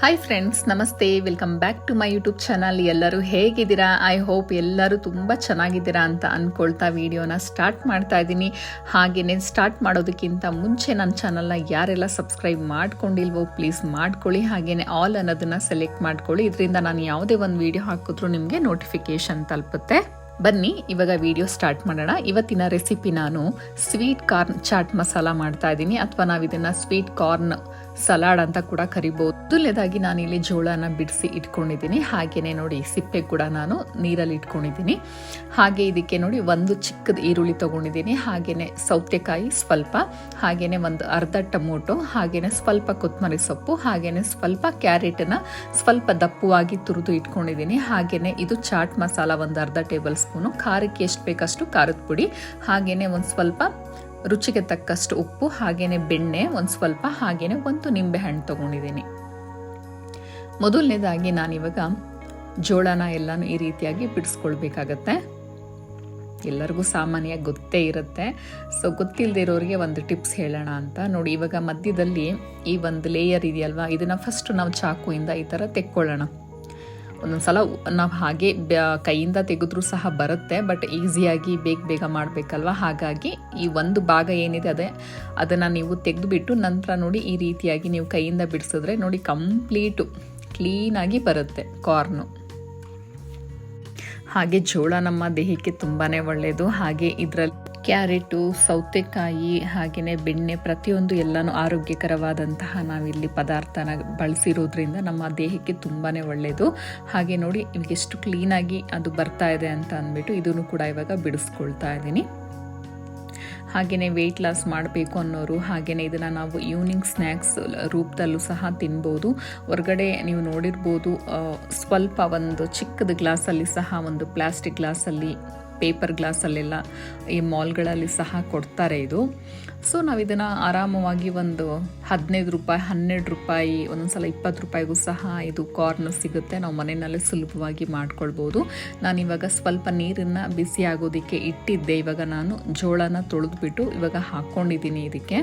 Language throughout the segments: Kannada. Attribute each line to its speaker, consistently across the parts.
Speaker 1: ಹಾಯ್ ಫ್ರೆಂಡ್ಸ್ ನಮಸ್ತೆ. Welcome back to my YouTube channel ಎಲ್ಲರೂ ಹೇಗಿದ್ದೀರಾ? ಐ ಹೋಪ್ ಎಲ್ಲರೂ ತುಂಬ ಚೆನ್ನಾಗಿದ್ದೀರಾ ಅಂತ ಅಂದ್ಕೊಳ್ತಾ ವಿಡಿಯೋನ ಸ್ಟಾರ್ಟ್ ಮಾಡ್ತಾ ಇದ್ದೀನಿ. ಹಾಗೆಯೇ ಸ್ಟಾರ್ಟ್ ಮಾಡೋದಕ್ಕಿಂತ ಮುಂಚೆ ನನ್ನ ಚಾನಲ್ನ ಯಾರೆಲ್ಲ ಸಬ್ಸ್ಕ್ರೈಬ್ ಮಾಡ್ಕೊಂಡಿಲ್ವೋ ಪ್ಲೀಸ್ ಮಾಡ್ಕೊಳ್ಳಿ. ಹಾಗೆಯೇ ಆಲ್ ಅನ್ನೋದನ್ನು ಸೆಲೆಕ್ಟ್ ಮಾಡ್ಕೊಳ್ಳಿ. ಇದರಿಂದ ನಾನು ಯಾವುದೇ ಒಂದು ವಿಡಿಯೋ ಹಾಕಿದ್ರೂ ನಿಮಗೆ ನೋಟಿಫಿಕೇಶನ್ ತಲುಪುತ್ತೆ. ಬನ್ನಿ, ಇವಾಗ ವಿಡಿಯೋ ಸ್ಟಾರ್ಟ್ ಮಾಡೋಣ. ಇವತ್ತಿನ ರೆಸಿಪಿ ನಾನು ಸ್ವೀಟ್ ಕಾರ್ನ್ ಚಾಟ್ ಮಸಾಲ ಮಾಡ್ತಾ ಇದ್ದೀನಿ. ಅಥವಾ ನಾವು ಇದನ್ನು ಸ್ವೀಟ್ ಕಾರ್ನ್ ಸಲಾಡ್ ಅಂತ ಕೂಡ ಕರಿಬೋದು. ಮೊದಲನೇದಾಗಿ ಇಲ್ಲಿ ಜೋಳನ ಬಿಡಿಸಿ ಇಟ್ಕೊಂಡಿದ್ದೀನಿ. ಹಾಗೆಯೇ ನೋಡಿ, ಸಿಪ್ಪೆ ಕೂಡ ನಾನು ನೀರಲ್ಲಿ ಇಟ್ಕೊಂಡಿದ್ದೀನಿ. ಹಾಗೆ ಇದಕ್ಕೆ ನೋಡಿ ಒಂದು ಚಿಕ್ಕದ ಈರುಳ್ಳಿ ತೊಗೊಂಡಿದ್ದೀನಿ. ಹಾಗೆಯೇ ಸೌತೆಕಾಯಿ ಸ್ವಲ್ಪ ಹಾಗೆಯೇ ಒಂದು ಅರ್ಧ ಟೊಮೊಟೊ ಹಾಗೆಯೇ ಸ್ವಲ್ಪ ಕೊತ್ತಂಬರಿ ಸೊಪ್ಪು ಹಾಗೆಯೇ ಸ್ವಲ್ಪ ಕ್ಯಾರೆಟನ್ನು ಸ್ವಲ್ಪ ದಪ್ಪವಾಗಿ ತುರಿದು ಇಟ್ಕೊಂಡಿದ್ದೀನಿ. ಹಾಗೆಯೇ ಇದು ಚಾಟ್ ಮಸಾಲ ಒಂದು ಅರ್ಧ ಟೇಬಲ್ ಖಾರಕ್ಕೆ ಎಷ್ಟು ಬೇಕಷ್ಟು ಖಾರದ ಪುಡಿ ಹಾಗೆಯೇ ಒಂದು ಸ್ವಲ್ಪ ರುಚಿಗೆ ತಕ್ಕಷ್ಟು ಉಪ್ಪು ಹಾಗೆಯೇ ಬೆಣ್ಣೆ, ಒಂದು ಸ್ವಲ್ಪ ಹಾಗೆಯೇ ಒಂದು ನಿಂಬೆ ಹಣ್ಣು ತೊಗೊಂಡಿದ್ದೀನಿ. ಮೊದಲನೇದಾಗಿ ನಾನಿವಾಗ ಜೋಳನ ಎಲ್ಲನೂ ಈ ರೀತಿಯಾಗಿ ಬಿಡಿಸ್ಕೊಳ್ಬೇಕಾಗತ್ತೆ. ಎಲ್ಲರಿಗೂ ಸಾಮಾನ್ಯ ಗೊತ್ತೇ ಇರುತ್ತೆ. ಸೊ ಗೊತ್ತಿಲ್ಲದೆ ಇರೋರಿಗೆ ಒಂದು ಟಿಪ್ಸ್ ಹೇಳೋಣ ಅಂತ. ನೋಡಿ, ಇವಾಗ ಮಧ್ಯದಲ್ಲಿ ಈ ಒಂದು ಲೇಯರ್ ಇದೆಯಲ್ವಾ? ಇದನ್ನು ಫಸ್ಟ್ ನಾವು ಚಾಕುವಿಂದ ಈ ಥರ ತೆಕ್ಕೊಳ್ಳೋಣ. ಒಂದೊಂದು ಸಲ ನಾವು ಹಾಗೆ ಕೈಯಿಂದ ತೆಗೆದ್ರೂ ಸಹ ಬರುತ್ತೆ ಬಟ್ ಈಸಿಯಾಗಿ ಬೇಗ ಬೇಗ ಮಾಡಬೇಕಲ್ವ? ಹಾಗಾಗಿ ಈ ಒಂದು ಭಾಗ ಏನಿದೆ ಅದೇ, ಅದನ್ನು ನೀವು ತೆಗೆದುಬಿಟ್ಟು ನಂತರ ನೋಡಿ ಈ ರೀತಿಯಾಗಿ ನೀವು ಕೈಯಿಂದ ಬಿಡಿಸಿದ್ರೆ ನೋಡಿ ಕಂಪ್ಲೀಟು ಕ್ಲೀನಾಗಿ ಬರುತ್ತೆ ಕಾರ್ನು ಹಾಗೆ ಜೋಳ ನಮ್ಮ ದೇಹಕ್ಕೆ ತುಂಬಾ ಒಳ್ಳೆಯದು ಹಾಗೆ ಇದರಲ್ಲಿ ಕ್ಯಾರೆಟು, ಸೌತೆಕಾಯಿ ಹಾಗೆಯೇ ಬೆಣ್ಣೆ ಪ್ರತಿಯೊಂದು ಎಲ್ಲನೂ ಆರೋಗ್ಯಕರವಾದಂತಹ ನಾವಿಲ್ಲಿ ಪದಾರ್ಥನ ಬಳಸಿರೋದ್ರಿಂದ ನಮ್ಮ ದೇಹಕ್ಕೆ ತುಂಬಾ ಒಳ್ಳೆಯದು ಹಾಗೆ ನೋಡಿ ಎಷ್ಟು ಕ್ಲೀನಾಗಿ ಅದು ಬರ್ತಾ ಇದೆ ಅಂತ ಅಂದ್ಬಿಟ್ಟು ಇದನ್ನು ಕೂಡ ಇವಾಗ ಬಿಡಿಸ್ಕೊಳ್ತಾ ಇದ್ದೀನಿ. ಹಾಗೆಯೇ ವೆಯ್ಟ್ ಲಾಸ್ ಮಾಡಬೇಕು ಅನ್ನೋರು ಹಾಗೆಯೇ ಇದನ್ನು ನಾವು ಈವ್ನಿಂಗ್ ಸ್ನ್ಯಾಕ್ಸ್ ರೂಪದಲ್ಲೂ ಸಹ ತಿನ್ಬೋದು. ಹೊರಗಡೆ ನೀವು ನೋಡಿರ್ಬೋದು ಸ್ವಲ್ಪ ಒಂದು ಚಿಕ್ಕದ ಗ್ಲಾಸಲ್ಲಿ ಸಹ ಒಂದು ಪ್ಲಾಸ್ಟಿಕ್ ಗ್ಲಾಸಲ್ಲಿ ಪೇಪರ್ ಗ್ಲಾಸಲ್ಲೆಲ್ಲ ಈ ಮಾಲ್ಗಳಲ್ಲಿ ಸಹ ಕೊಡ್ತಾರೆ ಇದು. ಸೊ ನಾವು ಇದನ್ನು ಆರಾಮವಾಗಿ ಒಂದು ಹದಿನೈದು ರೂಪಾಯಿ, ಹನ್ನೆರಡು ರೂಪಾಯಿ ಒಂದೊಂದು ಸಲ ಇಪ್ಪತ್ತು ರೂಪಾಯಿಗೂ ಸಹ ಇದು ಕಾರ್ನ್ ಸಿಗುತ್ತೆ. ನಾವು ಮನೆಯಲ್ಲೇ ಸುಲಭವಾಗಿ ಮಾಡ್ಕೊಳ್ಬೋದು. ಇವಾಗ ಸ್ವಲ್ಪ ನೀರನ್ನು ಬಿಸಿ ಆಗೋದಕ್ಕೆ ಇಟ್ಟಿದ್ದೆ. ಇವಾಗ ನಾನು ಜೋಳನ ತೊಳೆದ್ಬಿಟ್ಟು ಇವಾಗ ಹಾಕ್ಕೊಂಡಿದ್ದೀನಿ ಇದಕ್ಕೆ.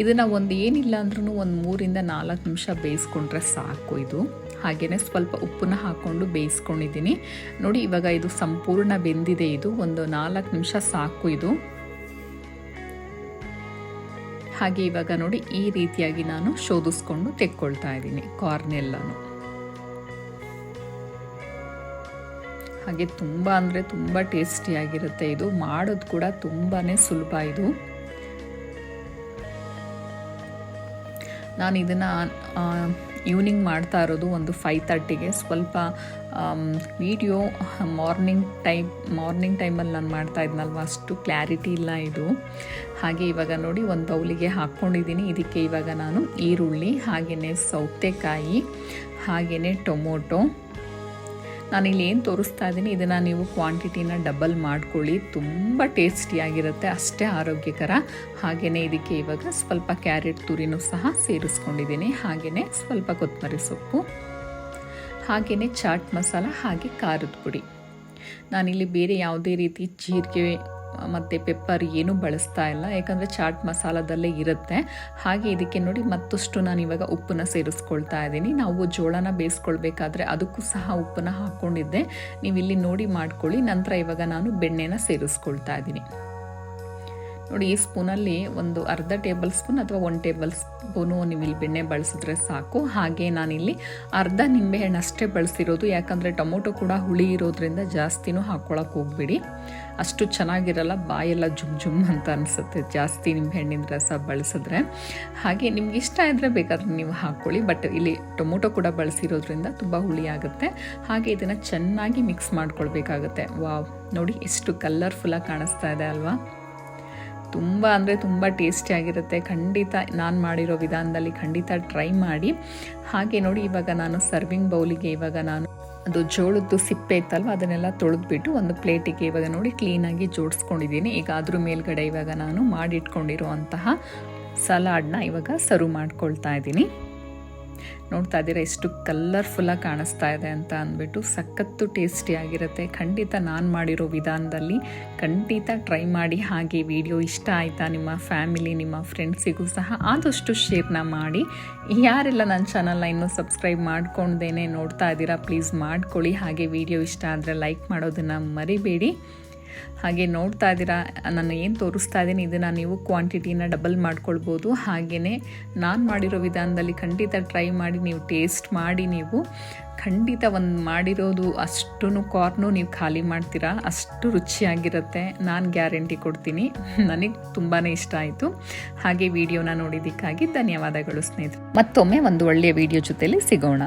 Speaker 1: ಇದನ್ನು ಒಂದು ಏನಿಲ್ಲ ಅಂದ್ರೂ ಒಂದು ಮೂರಿಂದ ನಾಲ್ಕು ನಿಮಿಷ ಬೇಯಿಸ್ಕೊಂಡ್ರೆ ಸಾಕು ಇದು. ಹಾಗೆಯೇ ಸ್ವಲ್ಪ ಉಪ್ಪನ್ನ ಹಾಕ್ಕೊಂಡು ಬೇಯಿಸ್ಕೊಂಡಿದ್ದೀನಿ. ನೋಡಿ, ಇವಾಗ ಇದು ಸಂಪೂರ್ಣ ಬೆಂದಿದೆ ಇದು. ಒಂದು ನಾಲ್ಕು ನಿಮಿಷ ಸಾಕು ಇದು. ಹಾಗೆ ಇವಾಗ ನೋಡಿ, ಈ ರೀತಿಯಾಗಿ ನಾನು ಶೋಧಿಸ್ಕೊಂಡು ತೆಕ್ಕೊಳ್ತಾ ಇದ್ದೀನಿ ಕಾರ್ನೆಲ್ಲನು ಹಾಗೆ ತುಂಬ ಅಂದರೆ ತುಂಬ ಟೇಸ್ಟಿಯಾಗಿರುತ್ತೆ ಇದು. ಮಾಡೋದು ಕೂಡ ತುಂಬಾ ಸುಲಭ ಇದು. ನಾನು ಇದನ್ನು ಈವ್ನಿಂಗ್ ಮಾಡ್ತಾ ಇರೋದು ಒಂದು ಫೈವ್ ತರ್ಟಿಗೆ ಸ್ವಲ್ಪ ವಿಡಿಯೋ ಮಾರ್ನಿಂಗ್ ಟೈಮ್ ಮಾರ್ನಿಂಗ್ ಟೈಮಲ್ಲಿ ನಾನು ಮಾಡ್ತಾ ಇದ್ನಲ್ವ? ಅಷ್ಟು ಕ್ಲಾರಿಟಿ ಇಲ್ಲ ಇದು. ಹಾಗೆ ಇವಾಗ ನೋಡಿ ಒಂದು ಬೌಲಿಗೆ ಹಾಕ್ಕೊಂಡಿದ್ದೀನಿ ಇದಕ್ಕೆ ಇವಾಗ ನಾನು ಈರುಳ್ಳಿ ಹಾಗೆಯೇ ಸೌತೆಕಾಯಿ ಹಾಗೆಯೇ ಟೊಮೊಟೊ ನಾನಿಲ್ಲಿ ಏನು ತೋರಿಸ್ತಾ ಇದ್ದೀನಿ ಇದನ್ನು ನೀವು ಕ್ವಾಂಟಿಟಿನ ಡಬಲ್ ಮಾಡ್ಕೊಳ್ಳಿ. ತುಂಬ ಟೇಸ್ಟಿಯಾಗಿರುತ್ತೆ ಅಷ್ಟೇ ಆರೋಗ್ಯಕರ. ಹಾಗೆಯೇ ಇದಕ್ಕೆ ಇವಾಗ ಸ್ವಲ್ಪ ಕ್ಯಾರೆಟ್ ತುರಿನೂ ಸಹ ಸೇರಿಸ್ಕೊಂಡಿದ್ದೀನಿ ಹಾಗೆಯೇ ಸ್ವಲ್ಪ ಕೊತ್ತಂಬರಿ ಸೊಪ್ಪು ಹಾಗೆಯೇ ಚಾಟ್ ಮಸಾಲ ಹಾಗೆ ಖಾರದ ಪುಡಿ. ನಾನಿಲ್ಲಿ ಬೇರೆ ಯಾವುದೇ ರೀತಿ ಜೀರಿಗೆ ಮತ್ತು ಪೆಪ್ಪರ್ ಏನೂ ಬಳಸ್ತಾ ಇಲ್ಲ. ಯಾಕಂದರೆ ಚಾಟ್ ಮಸಾಲದಲ್ಲೇ ಇರುತ್ತೆ. ಹಾಗೆ ಇದಕ್ಕೆ ನೋಡಿ ಮತ್ತಷ್ಟು ನಾನು ಇವಾಗ ಉಪ್ಪನ್ನ ಸೇರಿಸ್ಕೊಳ್ತಾ ಇದ್ದೀನಿ. ನಾವು ಜೋಳನ ಬೇಯಿಸ್ಕೊಳ್ಬೇಕಾದ್ರೆ ಅದಕ್ಕೂ ಸಹ ಉಪ್ಪನ್ನ ಹಾಕ್ಕೊಂಡಿದ್ದೆ ನೀವು ಇಲ್ಲಿ ನೋಡಿ ಮಾಡ್ಕೊಳ್ಳಿ. ನಂತರ ಇವಾಗ ನಾನು ಬೆಣ್ಣೆನ ಸೇರಿಸ್ಕೊಳ್ತಾ ಇದ್ದೀನಿ. ನೋಡಿ, ಈ ಸ್ಪೂನಲ್ಲಿ ಒಂದು ಅರ್ಧ ಟೇಬಲ್ ಸ್ಪೂನ್ ಅಥವಾ ಒನ್ ಟೇಬಲ್ ಸ್ಪೂನು ನೀವು ಇಲ್ಲಿ ಬೆಣ್ಣೆ ಬಳಸಿದ್ರೆ ಸಾಕು. ಹಾಗೆ ನಾನಿಲ್ಲಿ ಅರ್ಧ ನಿಂಬೆಹಣ್ಣು ಅಷ್ಟೇ ಬಳಸಿರೋದು. ಯಾಕಂದರೆ ಟೊಮೊಟೊ ಕೂಡ ಹುಳಿ ಇರೋದ್ರಿಂದ ಜಾಸ್ತಿನೂ ಹಾಕ್ಕೊಳಕ್ಕೆ ಹೋಗ್ಬಿಡಿ. ಅಷ್ಟು ಚೆನ್ನಾಗಿರಲ್ಲ, ಬಾಯೆಲ್ಲ ಜುಮ್ ಜುಮ್ ಅಂತ ಅನಿಸುತ್ತೆ ಜಾಸ್ತಿ ನಿಂಬೆಹಣ್ಣಿನ ರಸ ಬಳಸಿದ್ರೆ. ಹಾಗೆ ನಿಮ್ಗೆ ಇಷ್ಟ ಇದ್ದರೆ ಬೇಕಾದ್ರೆ ನೀವು ಹಾಕ್ಕೊಳ್ಳಿ ಬಟ್ ಇಲ್ಲಿ ಟೊಮೊಟೊ ಕೂಡ ಬಳಸಿರೋದ್ರಿಂದ ತುಂಬ ಹುಳಿ ಆಗುತ್ತೆ. ಹಾಗೆ ಇದನ್ನು ಚೆನ್ನಾಗಿ ಮಿಕ್ಸ್ ಮಾಡ್ಕೊಳ್ಬೇಕಾಗುತ್ತೆ. ವಾವ್, ನೋಡಿ ಎಷ್ಟು ಕಲರ್ಫುಲ್ಲಾಗಿ ಕಾಣಿಸ್ತಾ ಇದೆ ಅಲ್ವಾ? ತುಂಬ ಅಂದರೆ ತುಂಬ ಟೇಸ್ಟಿಯಾಗಿರುತ್ತೆ ಖಂಡಿತ ನಾನು ಮಾಡಿರೋ ವಿಧಾನದಲ್ಲಿ ಖಂಡಿತ ಟ್ರೈ ಮಾಡಿ. ಹಾಗೆ ನೋಡಿ ಇವಾಗ ನಾನು ಸರ್ವಿಂಗ್ ಬೌಲಿಗೆ ಇವಾಗ ನಾನು ಅದು ಜೋಳದ್ದು ಸಿಪ್ಪೆ ಇತ್ತಲ್ವ, ಅದನ್ನೆಲ್ಲ ತೊಳೆದ್ಬಿಟ್ಟು ಒಂದು ಪ್ಲೇಟಿಗೆ ಇವಾಗ ನೋಡಿ ಕ್ಲೀನಾಗಿ ಜೋಡಿಸ್ಕೊಂಡಿದ್ದೀನಿ. ಈಗ ಅದ್ರ ಮೇಲ್ಗಡೆ ಇವಾಗ ನಾನು ಮಾಡಿಟ್ಕೊಂಡಿರುವಂತಹ ಸಲಾಡ್ನ ಇವಾಗ ಸರ್ವ್ ಮಾಡ್ಕೊಳ್ತಾ ಇದ್ದೀನಿ. ನೋಡ್ತಾ ಇದ್ದೀರಾ ಎಷ್ಟು ಕಲ್ಲರ್ಫುಲ್ಲಾಗಿ ಕಾಣಿಸ್ತಾ ಇದೆ ಅಂತ ಅಂದ್ಬಿಟ್ಟು ಸಖತ್ತು ಟೇಸ್ಟಿಯಾಗಿರುತ್ತೆ ಖಂಡಿತ ನಾನು ಮಾಡಿರೋ ವಿಧಾನದಲ್ಲಿ ಖಂಡಿತ ಟ್ರೈ ಮಾಡಿ ಹಾಗೆ ವಿಡಿಯೋ ಇಷ್ಟ ಆಯಿತಾ ನಿಮ್ಮ ಫ್ಯಾಮಿಲಿ ನಿಮ್ಮ ಫ್ರೆಂಡ್ಸಿಗೂ ಸಹ ಆದಷ್ಟು ಶೇರ್ನ ಮಾಡಿ. ಯಾರೆಲ್ಲ ನನ್ನ ಚಾನಲ್ನ ಇನ್ನೂ ಸಬ್ಸ್ಕ್ರೈಬ್ ಮಾಡ್ಕೊಂಡೇನೆ ನೋಡ್ತಾ ಇದ್ದೀರಾ ಪ್ಲೀಸ್ ಮಾಡ್ಕೊಳ್ಳಿ. ಹಾಗೆ ವಿಡಿಯೋ ಇಷ್ಟ ಆದರೆ ಲೈಕ್ ಮಾಡೋದನ್ನು ಮರಿಬೇಡಿ. ಹಾಗೆ ನೋಡ್ತಾ ಇದ್ದೀರಾ, ನಾನು ಏನು ತೋರಿಸ್ತಾ ಇದ್ದೀನಿ, ಇದನ್ನು ನೀವು ಕ್ವಾಂಟಿಟಿನ ಡಬಲ್ ಮಾಡ್ಕೊಳ್ಬೋದು. ಹಾಗೆಯೇ ನಾನು ಮಾಡಿರೋ ವಿಧಾನದಲ್ಲಿ ಖಂಡಿತ ಟ್ರೈ ಮಾಡಿ, ನೀವು ಟೇಸ್ಟ್ ಮಾಡಿ, ನೀವು ಖಂಡಿತ ಒಂದು ಮಾಡಿರೋದು ಅಷ್ಟೂ ಕಾರ್ನು ನೀವು ಖಾಲಿ ಮಾಡ್ತೀರಾ, ಅಷ್ಟು ರುಚಿಯಾಗಿರುತ್ತೆ, ನಾನು ಗ್ಯಾರಂಟಿ ಕೊಡ್ತೀನಿ. ನನಗೆ ತುಂಬಾ ಇಷ್ಟ ಆಯಿತು. ಹಾಗೆ ವಿಡಿಯೋನ ನೋಡಿದ್ದಕ್ಕಾಗಿ ಧನ್ಯವಾದಗಳು ಸ್ನೇಹಿತರು. ಮತ್ತೊಮ್ಮೆ ಒಂದು ಒಳ್ಳೆಯ ವಿಡಿಯೋ ಜೊತೆಯಲ್ಲಿ ಸಿಗೋಣ.